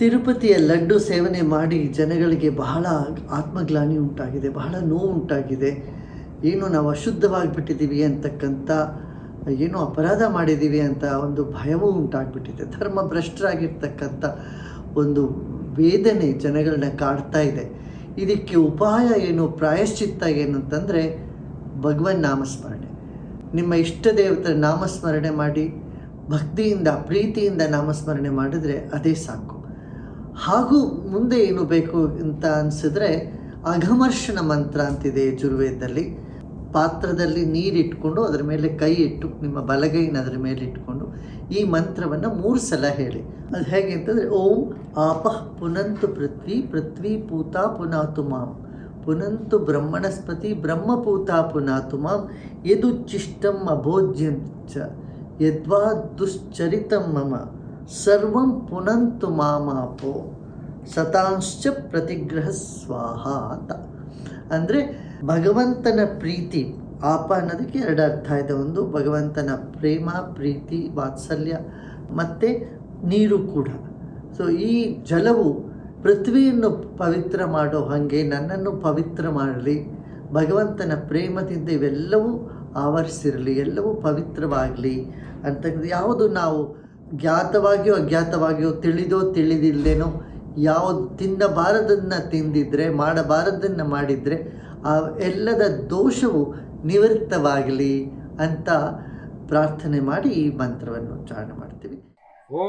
ತಿರುಪತಿಯ ಲಡ್ಡು ಸೇವನೆ ಮಾಡಿ ಜನಗಳಿಗೆ ಬಹಳ ಆತ್ಮಗ್ಲಾನಿ ಉಂಟಾಗಿದೆ, ಬಹಳ ನೋವು ಉಂಟಾಗಿದೆ. ಏನು ನಾವು ಅಶುದ್ಧವಾಗಿಬಿಟ್ಟಿದ್ದೀವಿ ಅಂತಕ್ಕಂಥ, ಏನೋ ಅಪರಾಧ ಮಾಡಿದ್ದೀವಿ ಅಂತ ಒಂದು ಭಯವೂ ಉಂಟಾಗಿಬಿಟ್ಟಿದೆ. ಧರ್ಮ ಭ್ರಷ್ಟರಾಗಿರ್ತಕ್ಕಂಥ ಒಂದು ವೇದನೆ ಜನಗಳನ್ನ ಕಾಡ್ತಾ ಇದೆ. ಇದಕ್ಕೆ ಉಪಾಯ ಏನು, ಪ್ರಾಯಶ್ಚಿತ್ತ ಏನು ಅಂತಂದರೆ ಭಗವನ್ ನಾಮಸ್ಮರಣೆ. ನಿಮ್ಮ ಇಷ್ಟ ದೇವತರ ನಾಮಸ್ಮರಣೆ ಮಾಡಿ, ಭಕ್ತಿಯಿಂದ, ಪ್ರೀತಿಯಿಂದ ನಾಮಸ್ಮರಣೆ ಮಾಡಿದರೆ ಅದೇ ಸಾಕು. ಹಾಗೂ ಮುಂದೆ ಏನು ಬೇಕು ಅಂತ ಅನಿಸಿದ್ರೆ ಅಘಮರ್ಷಣ ಮಂತ್ರ ಅಂತಿದೆ ಯಜುರ್ವೇದದಲ್ಲಿ. ಪಾತ್ರದಲ್ಲಿ ನೀರಿಟ್ಕೊಂಡು ಅದರ ಮೇಲೆ ಕೈ ಇಟ್ಟು ನಿಮ್ಮ ಬಲಗೈನ ಅದರ ಮೇಲೆ ಇಟ್ಕೊಂಡು ಈ ಮಂತ್ರವನ್ನು ಮೂರು ಸಲ ಹೇಳಿ. ಅದು ಹೇಗೆ ಅಂತಂದರೆ, ಓಂ ಆಪಃ ಪುನಂತು ಪೃಥ್ವಿ ಪೃಥ್ವಿ ಪೂತ ಪುನಾತು ಮಾಂ. ಪುನಂತು ಬ್ರಹ್ಮಣಸ್ಪತಿ ಬ್ರಹ್ಮಪೂತ ಪುನಾತು ಮಾಂ. ಯದುಚ್ಚಿಷ್ಟಂ ಅಭೋಜ್ಯಂ ಚ ಯದ್ವಾ ದುಶ್ಚರಿತಂ ಮಮ. ಸರ್ವಂ ಪುನಂತು ಮಾಮಾಪೋ ಸತಾಂಶ್ಚ ಪ್ರತಿಗ್ರಹ ಸ್ವಾಹ ಅಂತ ಅಂದರೆ ಭಗವಂತನ ಪ್ರೀತಿ, ಆಪ ಅನ್ನೋದಕ್ಕೆ ಎರಡು ಅರ್ಥ ಇದೆ. ಒಂದು, ಭಗವಂತನ ಪ್ರೇಮ, ಪ್ರೀತಿ, ವಾತ್ಸಲ್ಯ, ಮತ್ತು ನೀರು ಕೂಡ. ಸೊ ಈ ಜಲವು ಪೃಥ್ವಿಯನ್ನು ಪವಿತ್ರ ಮಾಡೋ ಹಾಗೆ ನನ್ನನ್ನು ಪವಿತ್ರ ಮಾಡಲಿ, ಭಗವಂತನ ಪ್ರೇಮದಿಂದ ಇವೆಲ್ಲವೂ ಆವರಿಸಿರಲಿ, ಎಲ್ಲವೂ ಪವಿತ್ರವಾಗಲಿ ಅಂತ ಯಾವುದು ನಾವು ಜ್ಞಾತವಾಗಿಯೋ ಅಜ್ಞಾತವಾಗಿಯೋ ತಿಳಿದೋ ತಿಳಿದಿಲ್ಲದೇನೋ ಯಾವುದು ತಿನ್ನಬಾರದನ್ನು ತಿಂದಿದ್ರೆ ಮಾಡಬಾರದನ್ನು ಮಾಡಿದರೆ ಆ ಎಲ್ಲದ ದೋಷವು ನಿವೃತ್ತವಾಗಲಿ ಅಂತ ಪ್ರಾರ್ಥನೆ ಮಾಡಿ ಈ ಮಂತ್ರವನ್ನು ಉಚ್ಚಾರಣೆ ಮಾಡ್ತೀವಿ ॐ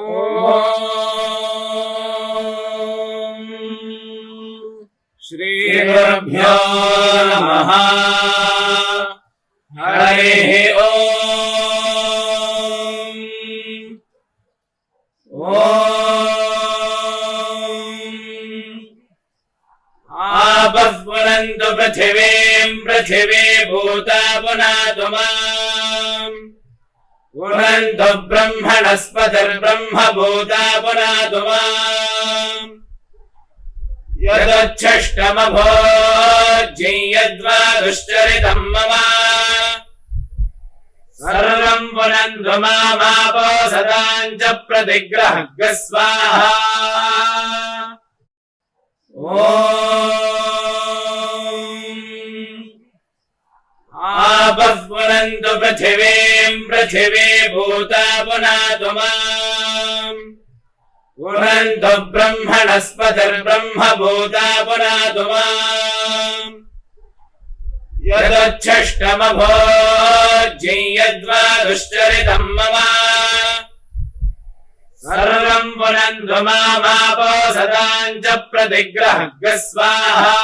श्रीगुरुभ्यो नमः भूता पुनातु माम् पुनन्तु ब्रह्मणस्पतिर्ब्रह्म भूता पुनातु माम् यदच्छष्टमभोज्यै यद्वा दुश्चरितम् मम सर्वम् पुनन्तु मामापो सदाम् च प्रतिग्रहग् पुनन्तु पृथिवीम् पृथिवी भूता पुनातु माम् पुनन्तु ब्रह्मणस्पतिर्ब्रह्म भूता पुनातु माम् यदच्छष्टमभोज्यै यद्वा दुश्चरितम् मम सर्वम् पुनन्तु मामापो सदाम् च प्रतिग्रहग् स्वाहा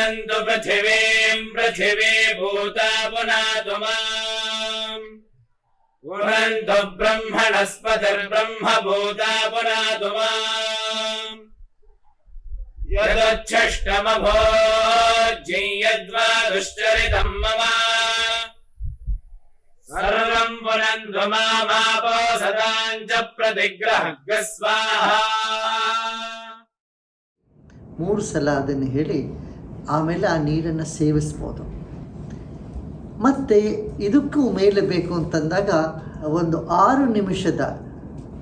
पुनन्तु पृथिवीम् पृथिवी भूता पुनातु माम् पुनन्तु ब्रह्मणस्पतिर्ब्रह्म भूता पुनातु माम् यदच्छष्टमभोज्यै यद्वा दुश्चरितम् मम सर्वम् पुनन्तु मामापो सदाम् च प्रतिग्रहग् स्वाहा ಮೂರು ಸಲ ಅದನ್ನು ಹೇಳಿ ಆಮೇಲೆ ಆ ನೀರನ್ನು ಸೇವಿಸ್ಬೋದು. ಮತ್ತು ಇದಕ್ಕೂ ಮೇಲೆ ಬೇಕು ಅಂತಂದಾಗ ಒಂದು ಆರು ನಿಮಿಷದ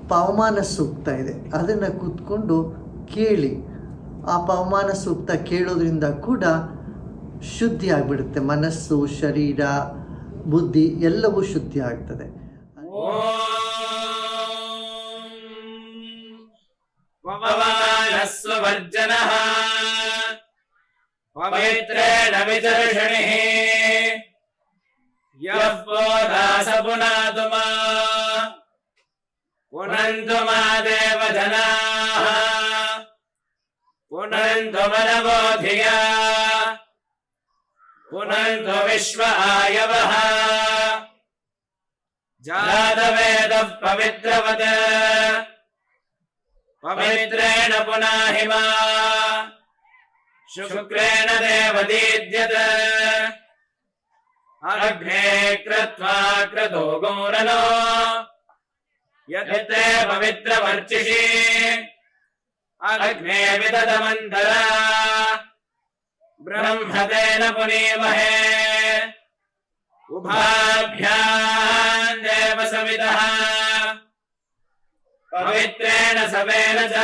ಪವಮಾನ ಸೂಕ್ತ ಇದೆ. ಅದನ್ನು ಕೂತ್ಕೊಂಡು ಕೇಳಿ. ಆ ಪವಮಾನ ಸೂಕ್ತ ಕೇಳೋದ್ರಿಂದ ಕೂಡ ಶುದ್ಧಿ ಆಗಿಬಿಡುತ್ತೆ. ಮನಸ್ಸು, ಶರೀರ, ಬುದ್ಧಿ ಎಲ್ಲವೂ ಶುದ್ಧಿ ಆಗ್ತದೆ. पवित्रेण विदर्शनिः यः पोदास पुनातु मा पुनन्तु मा देवजनाः पुनन्तु मनबोधिया पुनन्तु विश्व आयवः जातवेदः पवित्रवत् पवित्रेण पुनाहिमा शुक्रेण देवदीद्यत। अग्ने कृत्वा क्रतो गौरनो। यत् पवित्रवर्चिषि। अग्ने विदधमन्तरा ब्रह्मतेन पुनीमहे। उभाभ्याम् देवसमितः। पवित्रेण सवेन च।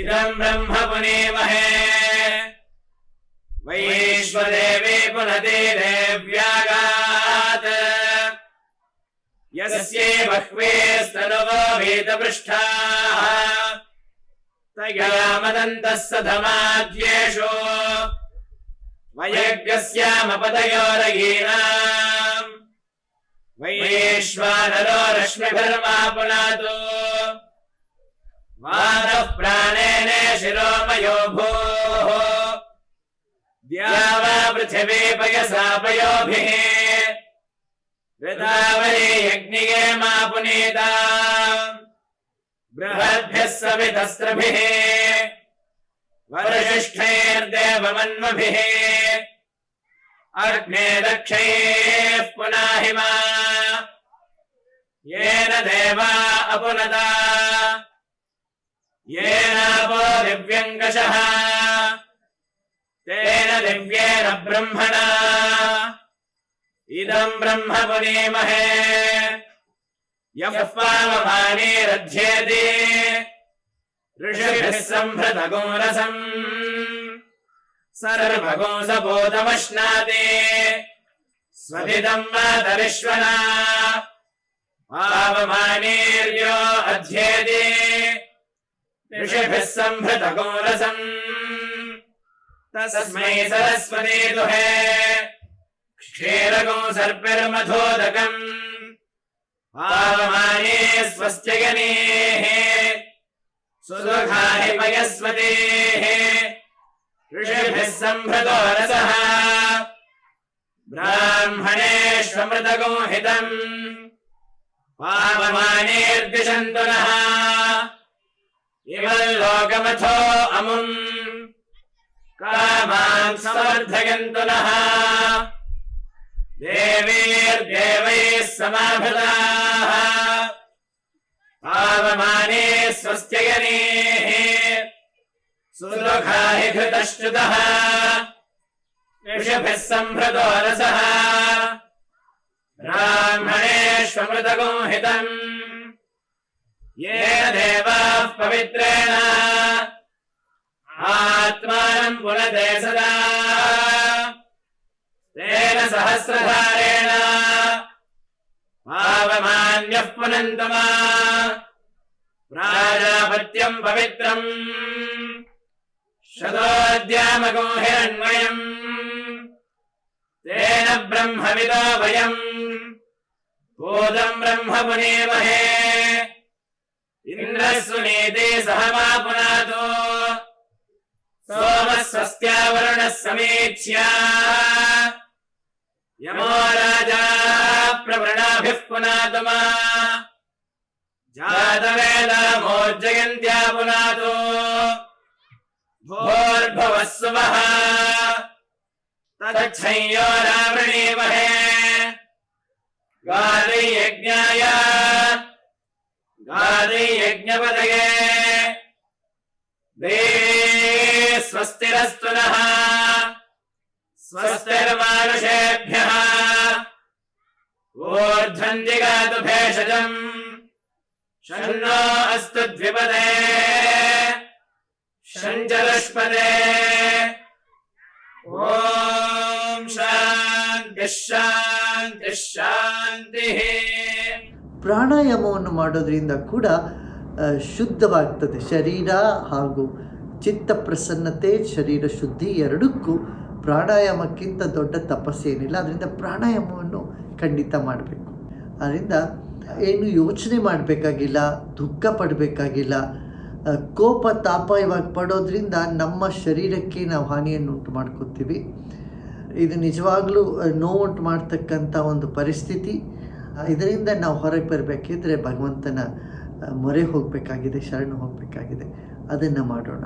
इदम् ब्रह्म पुनीमहे वैश्वदेवी पुनति देव्यागात् यस्यै बह्वे स्तनुवो वीतपृष्ठाः तया मदन्तः सधमाद्येषु। वयज्ञस्यामपदयोरगीनाम् वैश्वानरो रश्मिभिर्मा पुनातु। वादः प्राणेन शिरोमयो भूः द्यावा पृथिवी पयसा पयोभिः। यज्ञिये मा पुनीता। बृहद्भिः सवितस्त्रभिः अग्ने दक्षैः पुनाहिमा। येन देवा अपुनता येनापो तेन दिव्येन ब्रह्मणा। इदम् ब्रह्म पुनीमहे यः पावमानीरध्येति ऋषिभिः सम्भृतगोरसम् सर्वगोसबोधमश्नाति स्वदिदम् पावमानीर्यो अध्येति। ऋषिभिः सम्भृतगोरसम् तस्मै सरस्वती दुहे। क्षीरगो सर्पिर्मधोदकम्। पावमाने स्वस्त्यगनेः सुदुघाहि पयस्वतेः। ऋषिभिः सम्भृतो रसः। ब्राह्मणेष्वमृतगोहितम्। पावमानेर्दिशन्तु नः इमल्लोकमथो अमुम्। कामान् समर्थयन्तु नः। देवीर्देवैः समाभृताः पावमाने स्वस्त्ययनेः सुदुःखाहि घृतश्च्युतः। ऋषिभिः सम्भृतो रसः। ब्राह्मणेष्वमृतगोहितम्। येन देवाः पवित्रेण आत्मानम् पुनते सदा तेन सहस्रधारेण पावमान्यः पुनन्तु मा प्राजापत्यम् पवित्रम् शतोद्यामगो हिरण्मयम् तेन ब्रह्मविदो वयम् भूतम् ब्रह्म पुनेमहे इन्द्रः सुनीते सह मा पुनातो। सोमः स्वस्त्यावरुणः समीक्ष्या यमो राजा प्रवृणाभिः पुनातु मा। जातवेदामोर्जयन्त्या पुनातो। भोर्भवः सुवः। तच्छय्यो रावृणीमहे गादैयज्ञाय गादैयज्ञपदये। दे स्वस्तिरस्तु नः स्वस्तिर्मानुषेभ्यः। ऊर्ध्वन्दिगातु भेषजम् शन्नो अस्तु द्विपदे। शञ्चलुष्पदे। ॐ शान्तिः शान्तिः। ಪ್ರಾಣಾಯಾಮವನ್ನು ಮಾಡೋದರಿಂದ ಕೂಡ ಶುದ್ಧವಾಗ್ತದೆ. ಶರೀರ ಹಾಗೂ ಚಿತ್ತ ಪ್ರಸನ್ನತೆ, ಶರೀರ ಶುದ್ಧಿ ಎರಡಕ್ಕೂ ಪ್ರಾಣಾಯಾಮಕ್ಕಿಂತ ದೊಡ್ಡ ತಪಸ್ಸೇನಿಲ್ಲ ಅದರಿಂದ ಪ್ರಾಣಾಯಾಮವನ್ನು ಖಂಡಿತ ಮಾಡಬೇಕು. ಅದರಿಂದ ಏನು ಯೋಚನೆ ಮಾಡಬೇಕಾಗಿಲ್ಲ, ದುಃಖ ಪಡಬೇಕಾಗಿಲ್ಲ ಕೋಪ, ತಾಪ ಇವಾಗ ಪಡೋದ್ರಿಂದ ನಮ್ಮ ಶರೀರಕ್ಕೆ ನಾವು ಹಾನಿಯನ್ನು ಉಂಟು ಮಾಡ್ಕೋತೀವಿ. ಇದು ನಿಜವಾಗ್ಲೂ ನೋವುಂಟು ಮಾಡ್ತಕ್ಕಂಥ ಒಂದು ಪರಿಸ್ಥಿತಿ. ಇದರಿಂದ ನಾವು ಹೊರಗೆ ಬರಬೇಕಿದ್ರೆ ಭಗವಂತನ ಮೊರೆ ಹೋಗಬೇಕಾಗಿದೆ ಶರಣು ಹೋಗಬೇಕಾಗಿದೆ. ಅದನ್ನು ಮಾಡೋಣ.